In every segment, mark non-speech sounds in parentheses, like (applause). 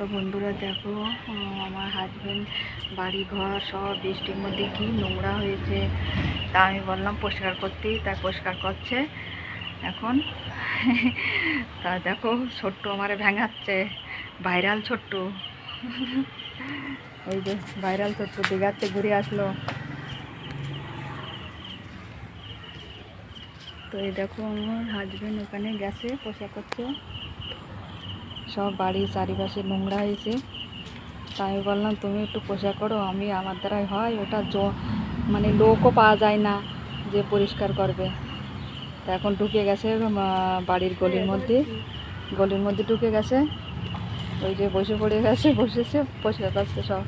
তো বন্ধুরা দেখো আমার হাজব্যান্ড বাড়ি ঘর সব বৃষ্টির মধ্যে কি নোংরা হয়েছে তা আমি বললাম পরিষ্কার করতেই তা পরিষ্কার করছে। এখন (laughs) তা দেখো, ছোট্ট আমারে ভেঙাচ্ছে ভাইরাল ছোট্ট। ওই যে ভাইরাল ছোট্ট, দীঘাতে ঘুরে আসলো। তো এই দেখো, আমার হাজব্যান্ড ওখানে গেছে, পোশাক করছে সব বাড়ির চারিপাশে নোংরা হয়েছে। তাই বললাম, তুমি একটু পোষা করো, আমি আমার দ্বারাই হয়। ওটা জ- মানে লোকও পাওয়া যায় না যে পরিষ্কার করবে। তা এখন ঢুকে গেছে বাড়ির গলির মধ্যে। গলির মধ্যে ঢুকে গেছে। ওই যে বসে পড়ে গেছে, বসেছে, পরিষ্কার করছে সব।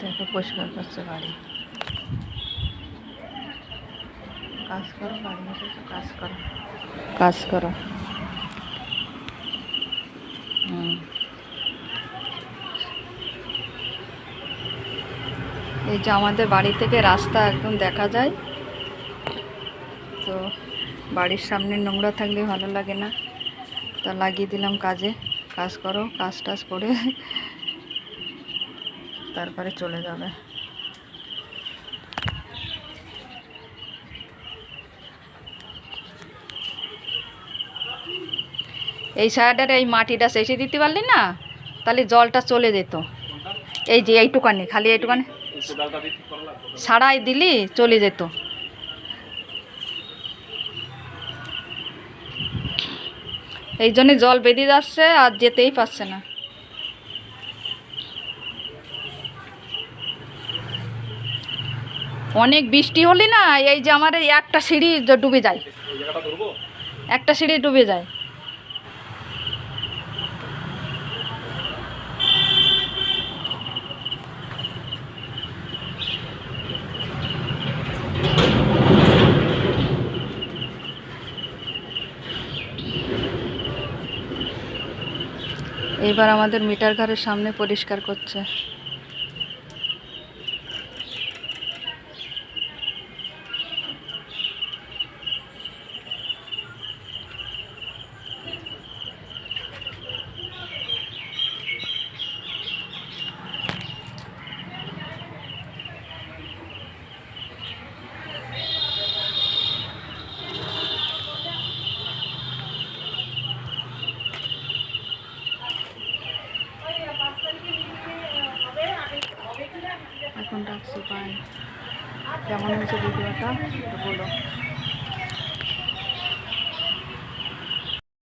দেখো পরিষ্কার করছে বাড়ি। কাজ করো বাড়ি কাজ করো। কাজ করো। এই যে আমাদের বাড়ি থেকে রাস্তা একদম দেখা যায়। তো বাড়ির সামনে নোংরা থাকলে ভালো লাগে না। তা লাগিয়ে দিলাম কাজে। কাজ করো, কাজ টাজ করে তারপরে চলে যাবে। এই সাইডের এই মাটিটা শেষে দিতে পারলি না? তাহলে জলটা চলে যেত। এই যে এইটুকানি, খালি এইটুকানি। সারাই দিলি, চলে যেত। এই জন্যে জল বেঁধে যাচ্ছে আর যেতেই পারছে না। অনেক বৃষ্টি হলে না এই যে আমার এই একটা সিঁড়ি ডুবে যায়। একটা সিঁড়ি ডুবে যায়। এবার আমাদের মিটার ঘরের সামনে পরিষ্কার করছে। পাই কেমন হয়েছে ভিডিওটা একটু বলো